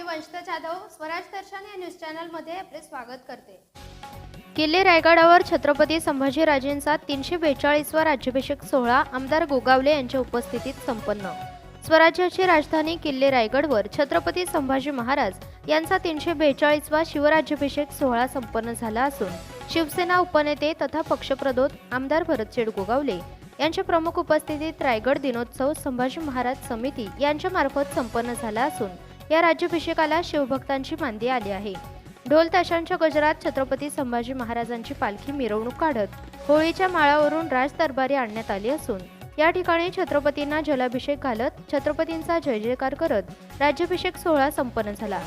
मी वंशता जाधव स्वराज दर्शन या न्यूज चॅनलमध्ये आपले स्वागत करते. किल्ले रायगडावर छत्रपती संभाजीराजेंचा तीनशे बेचाळीसवा राज्याभिषेक सोहळा आमदार गोगावले यांच्या उपस्थितीत संपन्न. स्वराज्याची राजधानी किल्ले रायगडवर छत्रपती संभाजी महाराज यांचा तीनशे बेचाळीसवा शिवराज्याभिषेक सोहळा संपन्न झाला असून शिवसेना उपनेते तथा पक्षप्रदोत आमदार भरतशेठ गोगावले यांच्या प्रमुख उपस्थितीत रायगड दिनोत्सव संभाजी महाराज समिती यांच्यामार्फत संपन्न झाला असून या राज्याभिषेकाला शिवभक्तांची मांदी आली आहे. ढोल ताशांच्या गजरात छत्रपती संभाजी महाराजांची पालखी मिरवणूक काढत होळीच्या माळावरून राज दरबारी आणण्यात आली असून या ठिकाणी छत्रपतींना जलाभिषेक घालत छत्रपतींचा जय जयकार करत राज्याभिषेक सोहळा संपन्न झाला.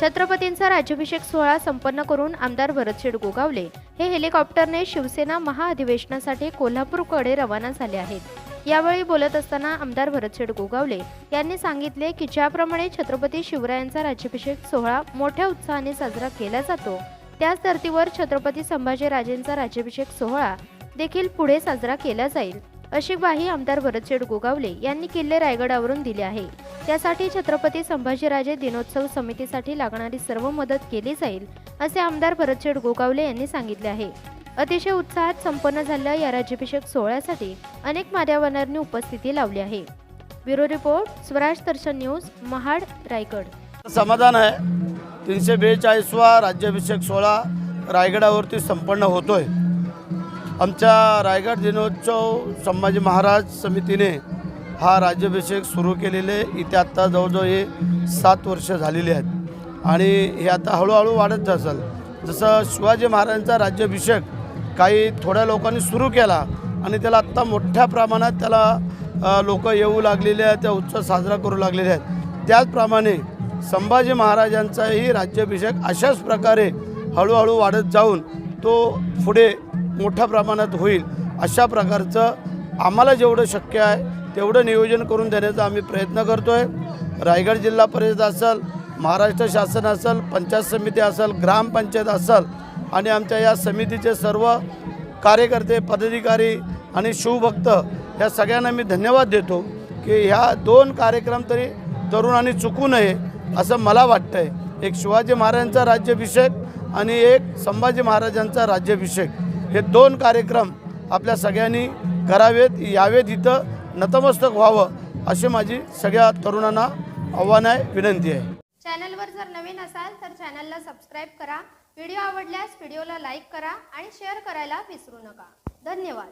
छत्रपतींचा राज्याभिषेक सोहळा संपन्न करून आमदार भरतशेठ गोगावले हे हेलिकॉप्टरने शिवसेना महाअधिवेशनासाठी कोल्हापूरकडे रवाना झाले आहेत. यावेळी बोलत असताना आमदार भरतशेठ गोगावले यांनी सांगितले की ज्याप्रमाणे छत्रपती शिवरायांचा राज्याभिषेक सोहळा मोठ्या उत्साहाने साजरा केला जातो त्याच धर्तीवर छत्रपती संभाजीराजेंचा राज्याभिषेक सोहळा देखील पुढे साजरा केला जाईल. अशी ग्वाही आमदार भरतशेठ गोगावले यांनी किल्ले रायगडावरून दिली आहे. त्यासाठी छत्रपती संभाजीराजे दिनोत्सव समितीसाठी लागणारी सर्व मदत केली जाईल असे आमदार भरतशेठ गोगावले यांनी सांगितले आहे. अतिशय उत्साहात संपन्न झालेल्या या राज्याभिषेक सोहळ्यासाठी अनेक मान्यवरांनी उपस्थिती लावली आहे. Bureau report Swaraj Darshan news Mahad Raigad. समाधान आहे. तीनशे बेचाळीसवा राज्याभिषेक सोहळा रायगडावरती संपन्न होतोय. आमच्या रायगड दिनोत्सव संभाजी महाराज समितीने हा राज्याभिषेक सुरू केलेले इथे आत्ता जवळजवळ हे सात वर्ष झालेली आहेत. आणि हे आता हळूहळू वाढत असेल जसं शिवाजी महाराजांचा राज्याभिषेक काही थोड्या लोकांनी सुरू केला आणि त्याला आत्ता मोठ्या प्रमाणात त्याला लोक येऊ लागलेले आहेत त्या उत्सव साजरा करू लागलेले आहेत. त्याचप्रमाणे संभाजी महाराजांचाही राज्याभिषेक अशाच प्रकारे हळूहळू वाढत जाऊन तो पुढे मोठ्या प्रमाणात होईल अशा प्रकारचं आम्हाला जेवढं शक्य आहे तेवढं नियोजन करून देण्याचा आम्ही प्रयत्न करतो आहे रायगड जिल्हा परिषद असेल महाराष्ट्र शासन असेल पंचायत समिती असेल ग्रामपंचायत असेल आणि आमच्या या समितीचे सर्व कार्यकर्ते पदाधिकारी आणि शिवभक्त या सगळ्यांना मी धन्यवाद देतो की ह्या दोन कार्यक्रम तरी तरुणांनी चुकू नये असं मला वाटतं आहे एक शिवाजी महाराजांचा राज्याभिषेक आणि एक संभाजी महाराजांचा राज्याभिषेक. हे दोन कार्यक्रम आपल्या सगळ्यांनी करावेत. यावेत इथं नतमस्तक व्हावं अशी माझी सगळ्या तरुणांना आव्हान आहे विनंती आहे. चॅनलवर जर नवीन असाल तर चॅनलला सबस्क्राईब करा. व्हिडिओ आवडल्यास व्हिडिओला लाईक करा आणि शेअर करायला विसरू नका. धन्यवाद.